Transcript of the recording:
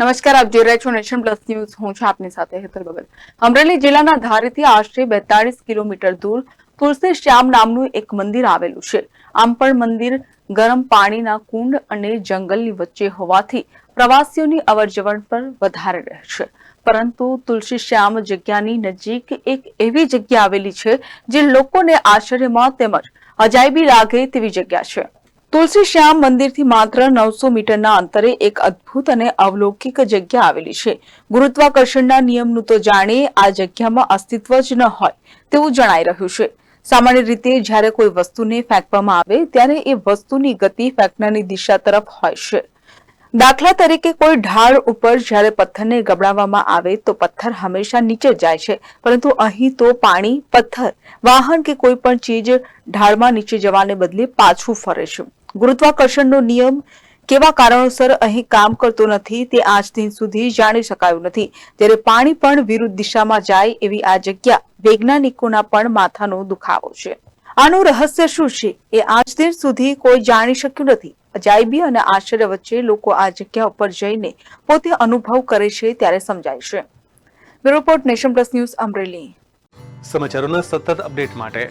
નમસ્કાર, આપ જોઈ રહ્યા છો નેશન પ્લસ ન્યૂઝ. હું છું આપની સાથે હેતલ બગલ. અમરેલી જિલ્લાના ધારીથી આશરે બેતાળીસ કિલોમીટર દૂર તુલસી શ્યામ નામનું એક મંદિર આવેલું છે. આમ પણ મંદિર ગરમ પાણીના કુંડ અને જંગલની વચ્ચે હોવાથી પ્રવાસીઓની અવરજવર પર વધારે રહે છે. પરંતુ તુલસી શ્યામ જગ્યાની નજીક એક એવી જગ્યા આવેલી છે જે લોકોને આશ્ચર્યમાં તેમજ અજાયબી લાગે તેવી જગ્યા છે. તુલસી શ્યામ મંદિરથી માત્ર નવસો મીટરના અંતરે એક અદ્ભુત અને અવલૌકિક જગ્યા આવેલી છે. ગુરુત્વાકર્ષણના નિયમનું તો જાણે આ જગ્યામાં અસ્તિત્વ જ ન હોય તેવું જણાઈ રહ્યું છે. સામાન્ય રીતે જ્યારે કોઈ વસ્તુને ફેંકવામાં આવે ત્યારે એ વસ્તુની ગતિ ફેંકનારની દિશા તરફ હોય છે. દાખલા તરીકે કોઈ ઢાળ ઉપર જ્યારે પથ્થરને ગબડાવવામાં આવે તો પથ્થર હંમેશા નીચે જાય છે, પરંતુ અહીં તો પાણી, પથ્થર, વાહન કે કોઈ પણ ચીજ ઢાળમાં નીચે જવાને બદલે પાછું ફરે છે. ગુરુત્વાકર્ષણનો નિયમ કેવા કારણોસર અહીં કામ કરતો નથી તે આજ દિન સુધી જાણી શકાયું નથી. ત્યારે પાણી પણ વિરુદ્ધ દિશામાં જાય એવી આ જગ્યા વૈજ્ઞાનિકોના પણ માથાનો દુખાવો છે. આનું રહસ્ય શું છે? એ આજ દિન સુધી કોઈ જાણી શક્યું નથી. અજાયબી અને આશ્ચર્ય વચ્ચે લોકો આ જગ્યા ઉપર જઈને પોતે અનુભવ કરે છે ત્યારે સમજાય છે. Bureau nation plus news Amreli. સમાચારોના સતત અપડેટ માટે